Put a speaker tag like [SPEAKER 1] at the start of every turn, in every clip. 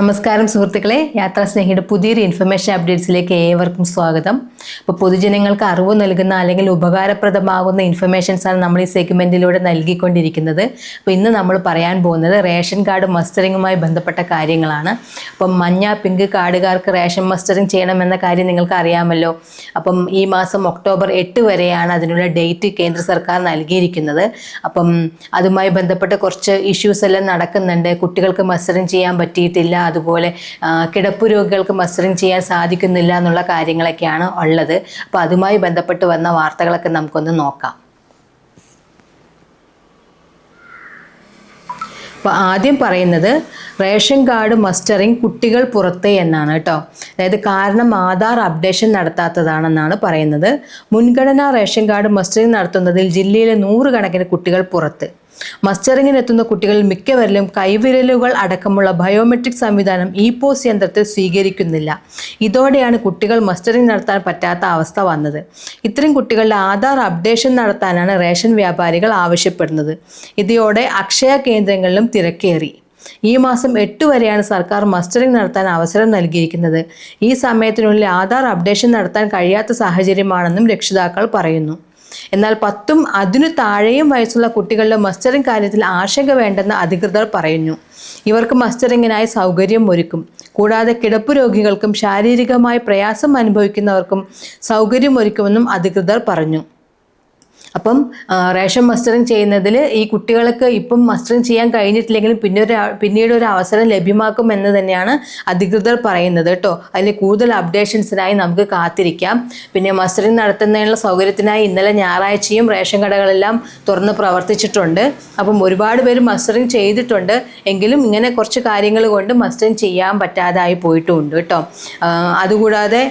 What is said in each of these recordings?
[SPEAKER 1] നമസ്കാരം സുഹൃത്തുക്കളെ. യാത്രാ സ്നേഹിയുടെ പുതിയൊരു ഇൻഫർമേഷൻ അപ്ഡേറ്റ്സിലേക്ക് ഏവർക്കും സ്വാഗതം. അപ്പോൾ പൊതുജനങ്ങൾക്ക് അറിവ് നൽകുന്ന അല്ലെങ്കിൽ ഉപകാരപ്രദമാകുന്ന ഇൻഫർമേഷൻസാണ് നമ്മൾ ഈ സെഗ്മെന്റിലൂടെ നൽകിക്കൊണ്ടിരിക്കുന്നത്. അപ്പോൾ ഇന്ന് നമ്മൾ പറയാൻ പോകുന്നത് റേഷൻ കാർഡ് മസ്റ്ററിങ്ങുമായി ബന്ധപ്പെട്ട കാര്യങ്ങളാണ്. അപ്പം മഞ്ഞ പിങ്ക് കാർഡുകാർക്ക് റേഷൻ മസ്റ്ററിങ് ചെയ്യണമെന്ന കാര്യം നിങ്ങൾക്ക് അറിയാമല്ലോ. അപ്പം ഈ മാസം ഒക്ടോബർ എട്ട് വരെയാണ് അതിനുള്ള ഡേറ്റ് കേന്ദ്ര സർക്കാർ നൽകിയിരിക്കുന്നത്. അപ്പം അതുമായി ബന്ധപ്പെട്ട് കുറച്ച് ഇഷ്യൂസ് എല്ലാം നടക്കുന്നുണ്ട്. കുട്ടികൾക്ക് മസ്റ്ററിങ് ചെയ്യാൻ പറ്റിയിട്ടില്ല അതുപോലെ കിടപ്പ് രോഗികൾക്ക് മസ്റ്ററിങ് ചെയ്യാൻ സാധിക്കുന്നില്ല എന്നുള്ള കാര്യങ്ങളൊക്കെയാണ് ഉള്ളത്. അപ്പോൾ അതുമായി ബന്ധപ്പെട്ട് വന്ന വാർത്തകളൊക്കെ നമുക്കൊന്ന് നോക്കാം. അപ്പോൾ ആദ്യം പറയുന്നത് റേഷൻ കാർഡ് മസ്റ്ററിങ് കുട്ടികൾ പുറത്ത് എന്നാണ് കേട്ടോ. അതായത് കാരണം ആധാർ അപ്ഡേഷൻ നടത്താത്തതാണെന്നാണ് പറയുന്നത്. മുൻഗണനാ റേഷൻ കാർഡ് മസ്റ്ററിങ് നടത്തുന്നതിൽ ജില്ലയിലെ നൂറുകണക്കിന് കുട്ടികൾ പുറത്ത്. മസ്റ്ററിങ്ങിന് എത്തുന്ന കുട്ടികളിൽ മിക്കവരിലും കൈവിരലുകൾ അടക്കമുള്ള ബയോമെട്രിക് സംവിധാനം ഇ പോസ് യന്ത്രത്തിൽ സ്വീകരിക്കുന്നില്ല. ഇതോടെയാണ് കുട്ടികൾ മസ്റ്ററിംഗ് നടത്താൻ പറ്റാത്ത അവസ്ഥ വന്നത്. ഇത്തരം കുട്ടികളുടെ ആധാർ അപ്ഡേഷൻ നടത്താനാണ് റേഷൻ വ്യാപാരികൾ ആവശ്യപ്പെടുന്നത്. ഇതോടെ അക്ഷയ കേന്ദ്രങ്ങളിലും തിരക്കേറി. ഈ മാസം എട്ട് വരെയാണ് സർക്കാർ മസ്റ്ററിംഗ് നടത്താൻ അവസരം നൽകിയിരിക്കുന്നത്. ഈ സമയത്തിനുള്ളിൽ ആധാർ അപ്ഡേഷൻ നടത്താൻ കഴിയാത്ത സാഹചര്യമാണെന്നും രക്ഷിതാക്കൾ പറയുന്നു. എന്നാൽ പത്തും അതിനു താഴെയും വയസ്സുള്ള കുട്ടികളുടെ മസ്റ്ററിംഗ് കാര്യത്തിൽ ആശങ്ക വേണ്ടെന്ന് അധികൃതർ പറയുന്നു. ഇവർക്ക് മസ്റ്ററിങ്ങിനായി സൗകര്യം ഒരുക്കും. കൂടാതെ കിടപ്പ് രോഗികൾക്കും ശാരീരികമായി പ്രയാസം അനുഭവിക്കുന്നവർക്കും സൗകര്യം ഒരുക്കുമെന്നും അധികൃതർ പറഞ്ഞു. അപ്പം റേഷൻ മസ്റ്ററിങ് ചെയ്യുന്നതിൽ ഈ കുട്ടികൾക്ക് ഇപ്പം മസ്റ്ററിങ് ചെയ്യാൻ കഴിഞ്ഞിട്ടില്ലെങ്കിലും പിന്നെ ഒരു പിന്നീട് ഒരു അവസരം ലഭ്യമാക്കും എന്ന് തന്നെയാണ് അധികൃതർ പറയുന്നത് കേട്ടോ. അതിൽ കൂടുതൽ അപ്ഡേഷൻസിനായി നമുക്ക് കാത്തിരിക്കാം. പിന്നെ മസ്റ്ററിങ് നടത്തുന്നതിനുള്ള സൗകര്യത്തിനായി ഇന്നലെ ഞായറാഴ്ചയും റേഷൻ കടകളെല്ലാം തുറന്ന് പ്രവർത്തിച്ചിട്ടുണ്ട്. അപ്പം ഒരുപാട് പേര് മസ്റ്ററിങ് ചെയ്തിട്ടുണ്ട്. എങ്കിലും ഇങ്ങനെ കുറച്ച് കാര്യങ്ങൾ കൊണ്ട് മസ്റ്ററിങ് ചെയ്യാൻ പറ്റാതായി പോയിട്ടുമുണ്ട് കേട്ടോ. അതുകൂടാതെ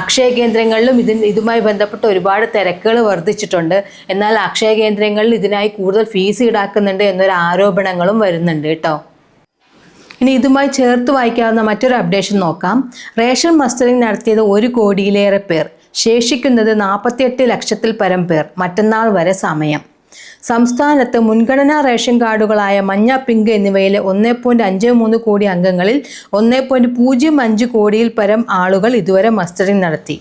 [SPEAKER 1] അക്ഷയ കേന്ദ്രങ്ങളിലും ഇതിന് ഇതുമായി ബന്ധപ്പെട്ട് ഒരുപാട് തിരക്കുകൾ വർദ്ധിച്ചിട്ടുണ്ട്. എന്നാൽ അക്ഷയ കേന്ദ്രങ്ങളിൽ ഇതിനായി കൂടുതൽ ഫീസ് ഈടാക്കുന്നുണ്ട് എന്നൊരു ആരോപണങ്ങളും വരുന്നുണ്ട് കേട്ടോ. ഇനി ഇതുമായി ചേർത്ത് വായിക്കാവുന്ന മറ്റൊരു അപ്ഡേഷൻ നോക്കാം. റേഷൻ മസ്റ്ററിംഗ് നടത്തിയത് ഒരു കോടിയിലേറെ പേർ. ശേഷിക്കുന്നത് നാൽപ്പത്തിയെട്ട് ലക്ഷത്തിൽ പരം പേർ. മറ്റന്നാൾ വരെ സമയം. സംസ്ഥാനത്ത് മുൻഗണനാ റേഷൻ കാർഡുകളായ മഞ്ഞ പിങ്ക് എന്നിവയിലെ ഒന്നേ പോയിന്റ് അഞ്ച് മൂന്ന് കോടി അംഗങ്ങളിൽ ഒന്നേ പോയിന്റ് പൂജ്യം അഞ്ച് കോടിയിൽ പരം ആളുകൾ ഇതുവരെ മസ്റ്ററിംഗ് നടത്തി.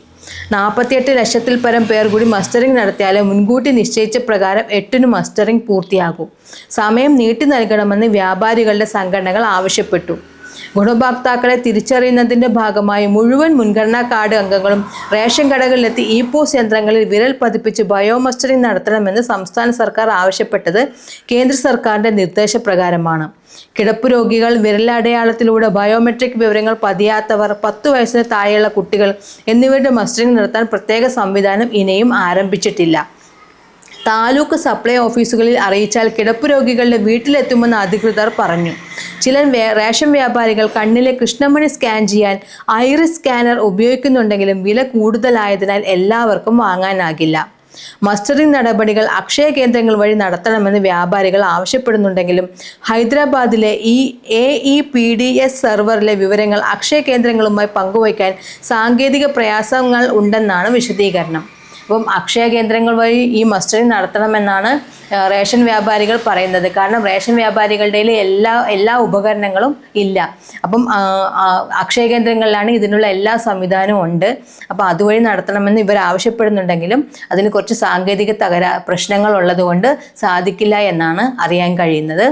[SPEAKER 1] നാൽപ്പത്തിയെട്ട് ലക്ഷത്തിൽ പരം പേർ കൂടി മസ്റ്ററിംഗ് നടത്തിയാലേ മുൻകൂട്ടി നിശ്ചയിച്ച പ്രകാരം എട്ടിന് മസ്റ്ററിംഗ് പൂർത്തിയാകും. സമയം നീട്ടി നൽകണമെന്ന് വ്യാപാരികളുടെ സംഘടനകൾ ആവശ്യപ്പെട്ടു. ഗുണഭോക്താക്കളെ തിരിച്ചറിയുന്നതിന്റെ ഭാഗമായി മുഴുവൻ മുൻഗണനാ കാർഡ് അംഗങ്ങളും റേഷൻ കടകളിലെത്തി ഇ പോസ് യന്ത്രങ്ങളിൽ വിരൽ പതിപ്പിച്ച് ബയോമസ്റ്ററിംഗ് നടത്തണമെന്ന് സംസ്ഥാന സർക്കാർ ആവശ്യപ്പെട്ടത് കേന്ദ്ര സർക്കാരിന്റെ നിർദ്ദേശപ്രകാരമാണ്. കിടപ്പ് രോഗികൾ വിരലടയാളത്തിലൂടെ ബയോമെട്രിക് വിവരങ്ങൾ പതിയാത്തവർ പത്ത് വയസ്സിന് താഴെയുള്ള കുട്ടികൾ എന്നിവരുടെ മസ്റ്ററിംഗ് നടത്താൻ പ്രത്യേക സംവിധാനം ഇനിയും ആരംഭിച്ചിട്ടില്ല. താലൂക്ക് സപ്ലൈ ഓഫീസുകളിൽ അറിയിച്ചാൽ കിടപ്പ് രോഗികളുടെ വീട്ടിലെത്തുമെന്ന് അധികൃതർ പറഞ്ഞു. ചില റേഷൻ വ്യാപാരികൾ കണ്ണിലെ കൃഷ്ണമണി സ്കാൻ ചെയ്യാൻ ഐറിസ് സ്കാനർ ഉപയോഗിക്കുന്നുണ്ടെങ്കിലും വില കൂടുതലായതിനാൽ എല്ലാവർക്കും വാങ്ങാനാകില്ല. മസ്റ്ററിംഗ് നടപടികൾ അക്ഷയ കേന്ദ്രങ്ങൾ വഴി നടത്തണമെന്ന് വ്യാപാരികൾ ആവശ്യപ്പെടുന്നുണ്ടെങ്കിലും ഹൈദരാബാദിലെ ഈ A E P D S സെർവറിലെ വിവരങ്ങൾ അക്ഷയ കേന്ദ്രങ്ങളുമായി പങ്കുവയ്ക്കാൻ സാങ്കേതിക പ്രയാസങ്ങൾ ഉണ്ടെന്നാണ് വിശദീകരണം. അപ്പം അക്ഷയ കേന്ദ്രങ്ങൾ വഴി ഈ മസ്റ്ററിംഗ് നടത്തണമെന്നാണ് റേഷൻ വ്യാപാരികൾ പറയുന്നത്. കാരണം റേഷൻ വ്യാപാരികളുടെ എല്ലാ എല്ലാ ഉപകരണങ്ങളും ഇല്ല. അപ്പം അക്ഷയ കേന്ദ്രങ്ങളിലാണ് ഇതിനുള്ള എല്ലാ സംവിധാനവും ഉണ്ട്. അപ്പോൾ അതുവഴി നടത്തണമെന്ന് ഇവർ ആവശ്യപ്പെടുന്നുണ്ടെങ്കിലും അതിന് കുറച്ച് സാങ്കേതിക തകരാ പ്രശ്നങ്ങൾ ഉള്ളതുകൊണ്ട് സാധിക്കില്ല എന്നാണ് അറിയാൻ കഴിയുന്നത്.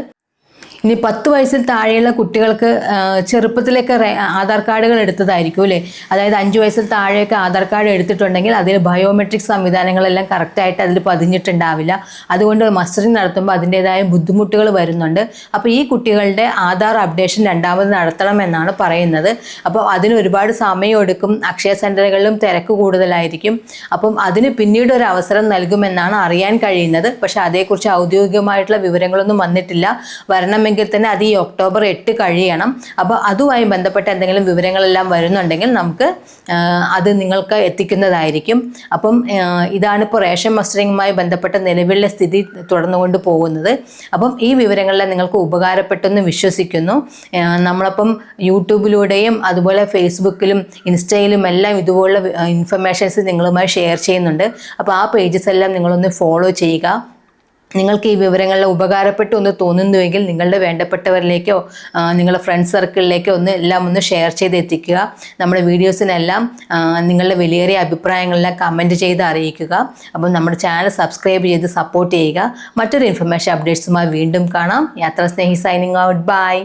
[SPEAKER 1] ഇനി പത്ത് വയസ്സിൽ താഴെയുള്ള കുട്ടികൾക്ക് ചെറുപ്പത്തിലൊക്കെ ആധാർ കാർഡുകൾ എടുത്തതായിരിക്കും അല്ലേ? അതായത് അഞ്ച് വയസ്സിൽ താഴെയൊക്കെ ആധാർ കാർഡ് എടുത്തിട്ടുണ്ടെങ്കിൽ അതിൽ ബയോമെട്രിക് സംവിധാനങ്ങളെല്ലാം കറക്റ്റായിട്ട് അതിൽ പതിഞ്ഞിട്ടുണ്ടാവില്ല. അതുകൊണ്ട് മസ്റ്ററിങ് നടത്തുമ്പോൾ അതിന്റെതായ ബുദ്ധിമുട്ടുകൾ വരുന്നുണ്ട്. അപ്പോൾ ഈ കുട്ടികളുടെ ആധാർ അപ്ഡേഷൻ രണ്ടാമത് നടത്തണമെന്നാണ് പറയുന്നത്. അപ്പോൾ അതിന് ഒരുപാട് സമയം എടുക്കും. അക്ഷയ സെന്ററുകളിലും തിരക്ക് കൂടുതലായിരിക്കും. അപ്പം അതിന് പിന്നീട് ഒരു അവസരം നൽകുമെന്നാണ് അറിയാൻ കഴിയുന്നത്. പക്ഷേ അതേക്കുറിച്ച് ഔദ്യോഗികമായിട്ടുള്ള വിവരങ്ങളൊന്നും വന്നിട്ടില്ല. വരണമെങ്കിൽ തന്നെ അത് ഈ ഒക്ടോബർ എട്ട് കഴിയണം. അപ്പോൾ അതുമായി ബന്ധപ്പെട്ട എന്തെങ്കിലും വിവരങ്ങളെല്ലാം വരുന്നുണ്ടെങ്കിൽ നമുക്ക് അത് നിങ്ങൾക്ക് എത്തിക്കുന്നതായിരിക്കും. അപ്പം ഇതാണ് ഇപ്പോൾ റേഷൻ മസ്റ്ററിങ്ങുമായി ബന്ധപ്പെട്ട നിലവിലെ സ്ഥിതി തുടർന്നുകൊണ്ട് പോകുന്നത്. അപ്പം ഈ വിവരങ്ങളെല്ലാം നിങ്ങൾക്ക് ഉപകാരപ്പെട്ടെന്ന് വിശ്വസിക്കുന്നു. നമ്മളപ്പം യൂട്യൂബിലൂടെയും അതുപോലെ ഫേസ്ബുക്കിലും ഇൻസ്റ്റയിലും എല്ലാം ഇതുപോലുള്ള ഇൻഫർമേഷൻസ് നിങ്ങളുമായി ഷെയർ ചെയ്യുന്നുണ്ട്. അപ്പോൾ ആ പേജസ് എല്ലാം നിങ്ങളൊന്ന് ഫോളോ ചെയ്യുക. നിങ്ങൾക്ക് ഈ വിവരങ്ങളിൽ ഉപകാരപ്പെട്ടു എന്ന് തോന്നുന്നുവെങ്കിൽ നിങ്ങളുടെ വേണ്ടപ്പെട്ടവരിലേക്കോ നിങ്ങളുടെ ഫ്രണ്ട് സർക്കിളിലേക്കോ ഒന്ന് എല്ലാം ഒന്ന് ഷെയർ ചെയ്ത് എത്തിക്കുക. നമ്മുടെ വീഡിയോസിനെല്ലാം നിങ്ങളുടെ വിലയേറിയ അഭിപ്രായങ്ങളെല്ലാം കമന്റ് ചെയ്ത് അറിയിക്കുക. അപ്പം നമ്മുടെ ചാനൽ സബ്സ്ക്രൈബ് ചെയ്ത് സപ്പോർട്ട് ചെയ്യുക. മറ്റൊരു ഇൻഫർമേഷൻ അപ്ഡേറ്റ്സുമായി വീണ്ടും കാണാം. യാത്രാ സ്നേഹി സൈനിങ് ഔട്ട് ബൈ